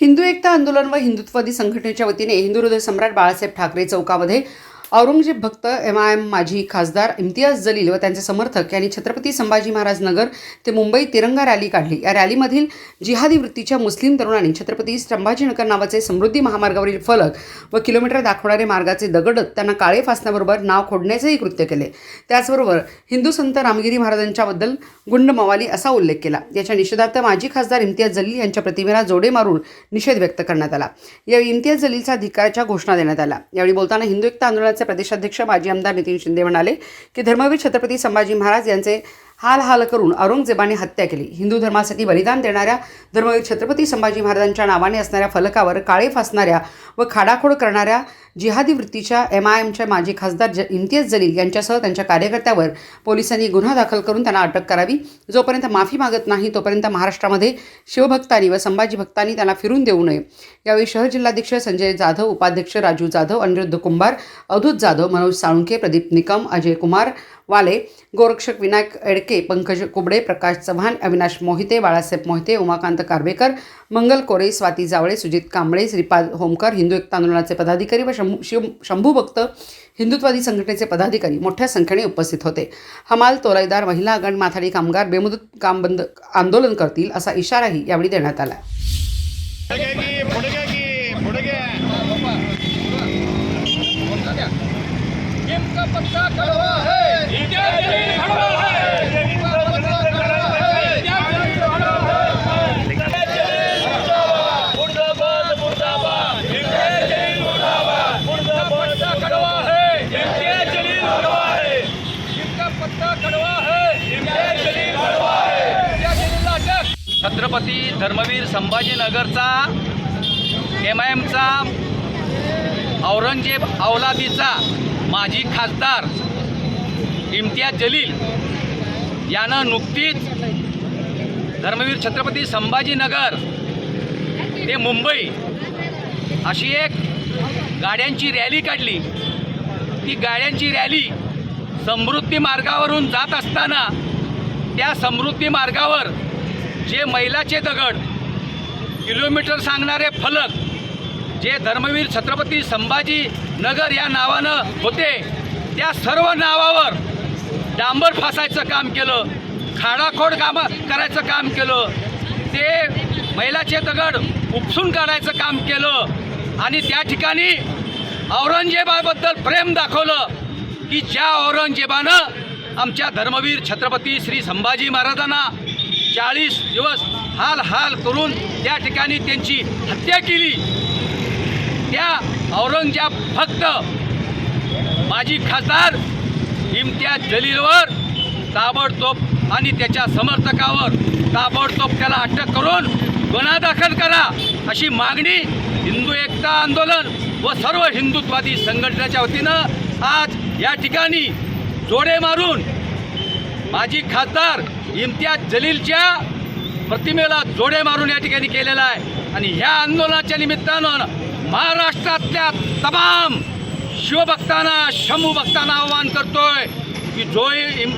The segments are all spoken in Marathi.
हिंदू एकता आंदोलन व हिंदुत्ववादी संघटनेच्या वतीने हिंदू हृदय सम्राट बाळासाहेब ठाकरे चौकामध्ये औरंगजेब भक्त एम आय एम माजी खासदार इम्तियाज जलील व त्यांचे समर्थक यांनी छत्रपती संभाजी महाराज नगर ते मुंबई तिरंगा रॅली काढली. या रॅलीमधील जिहादी वृत्तीच्या मुस्लिम तरुणांनी छत्रपती संभाजीनगर नावाचे समृद्धी महामार्गावरील फलक व किलोमीटर दाखवणारे मार्गाचे दगड त्यांना काळे फासण्याबरोबर नाव खोडण्याचेही कृत्य केले. त्याचबरोबर हिंदू संत रामगिरी महाराजांच्याबद्दल गुंड मवाली असा उल्लेख केला. याच्या निषेधार्थ माजी खासदार इम्तियाज जलील यांच्या प्रतिमेला जोडे मारून निषेध व्यक्त करण्यात आला. यावेळी इम्तियाज जलीलचा धिक्काराच्या घोषणा देण्यात आला यावेळी बोलताना हिंदू एकता आंदोलनाचे प्रदेशाध्यक्ष माजी आमदार नितीन शिंदे म्हणाले की धर्मवीर छत्रपती संभाजी महाराज यांचे हाल हाल करून औरंगजेबाने हत्या केली. हिंदू धर्मासाठी बलिदान देणाऱ्या धर्मवीर छत्रपती संभाजी महाराजांच्या नावाने असणाऱ्या फलकावर काळे फासणाऱ्या व खाडाखोड करणाऱ्या जिहादी वृत्तीच्या एम आय एमच्या माजी खासदार ज इम्तियाज जलील यांच्यासह त्यांच्या कार्यकर्त्यावर पोलिसांनी गुन्हा दाखल करून त्यांना अटक करावी. जोपर्यंत माफी मागत नाही तोपर्यंत महाराष्ट्रामध्ये शिवभक्तांनी व संभाजी भक्तांनी त्यांना फिरून देऊ नये. यावेळी शहर जिल्हाध्यक्ष संजय जाधव उपाध्यक्ष राजू जाधव अनिरुद्ध कुंभार अवधूत जाधव मनोज साळुंके प्रदीप निकम अजय कुमार वाले गोरक्षक विनायक एडके पंकज कुबडे प्रकाश चव्हाण अविनाश मोहिते बाळासाहेब मोहिते उमाकांत कारबेकर मंगल कोरे स्वाती जावळे सुजित कांबळे श्रीपाद होमकर हिंदू एकता आंदोलनाचे पदाधिकारी व शंभू शिव शंभू भक्त हिंदुत्वादी संघटनेचे पदाधिकारी मोठ्या संख्येने उपस्थित होते. हमाल तोलाईदार महिला गण माथाडी कामगार बेमुदत काम बंद आंदोलन करतील असा इशाराही यावेळी देण्यात आला. पत्ता कळवा छत्रपती धर्मवीर संभाजीनगरचा एम आय एमचा औरंगजेब औलादीचा माजी खासदार इम्तियाज जलील यानं नुकतीच धर्मवीर छत्रपती संभाजीनगर ते मुंबई अशी एक गाड्यांची रॅली काढली. ती गाड्यांची रॅली समृद्धी मार्गावरून जात असताना त्या समृद्धी मार्गावर जे मैलाचे दगड किलोमीटर सांगणारे फलक जे धर्मवीर छत्रपती संभाजी नगर या नावानं होते त्या सर्व नावावर डांबर फासायचं काम केलं खाडाखोड काम करायचं काम केलं ते मैलाचे दगड उपसून काढायचं काम केलं आणि त्या ठिकाणी औरंगजेबाबद्दल प्रेम दाखवलं की ज्या औरंगजेबानं आमच्या धर्मवीर छत्रपती श्री संभाजी महाराजांना चाळीस दिवस हाल हाल करून त्या ठिकाणी त्यांची हत्या केली. त्या औरंगजेब फक्त माजी खासदार इम्तियाज जलीलवर ताबडतोब आणि त्याच्या समर्थकावर ताबडतोब त्याला अटक करून गुन्हा दाखल करा अशी मागणी हिंदू एकता आंदोलन व सर्व हिंदुत्वादी संघटनेच्या वतीनं आज या ठिकाणी जोडे मारून माजी खासदार इम्तियाज जलीलच्या प्रतिमेला जोडे मारून या ठिकाणी केलेला आहे. आणि ह्या आंदोलनाच्या निमित्तानं महाराष्ट्रातल्या तमाम शिवभक्तांना शंभू भक्तांना आवाहन करतोय की जो इम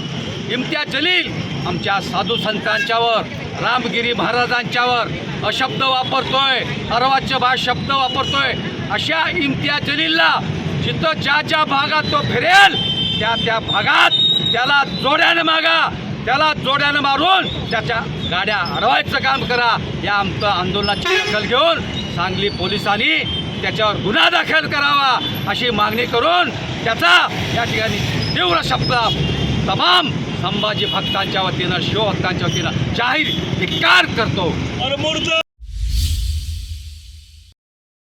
इम्तियाज जलील आमच्या साधू संतांच्यावर रामगिरी महाराजांच्यावर अशब्द वापरतोय अर्वाच्य भाष शब्द वापरतोय. अशा इम्तियाज जलीलला जिथं ज्या ज्या भागात तो फिरेल त्या त्या भागात त्याला जोड्यानं मागा त्याला जोड्यानं मारून त्याच्या गाड्या अडवायचं काम करा. या आमचं आंदोलनाची दखल घेऊन सांगली पोलिसांनी त्याच्यावर गुन्हा दाखल करावा अशी मागणी करून त्याचा या ठिकाणी तीव्र शब्द तमाम संभाजी भक्तांच्या वतीनं शिवभक्तांच्या वतीनं जाहीर धिक्कार करतो.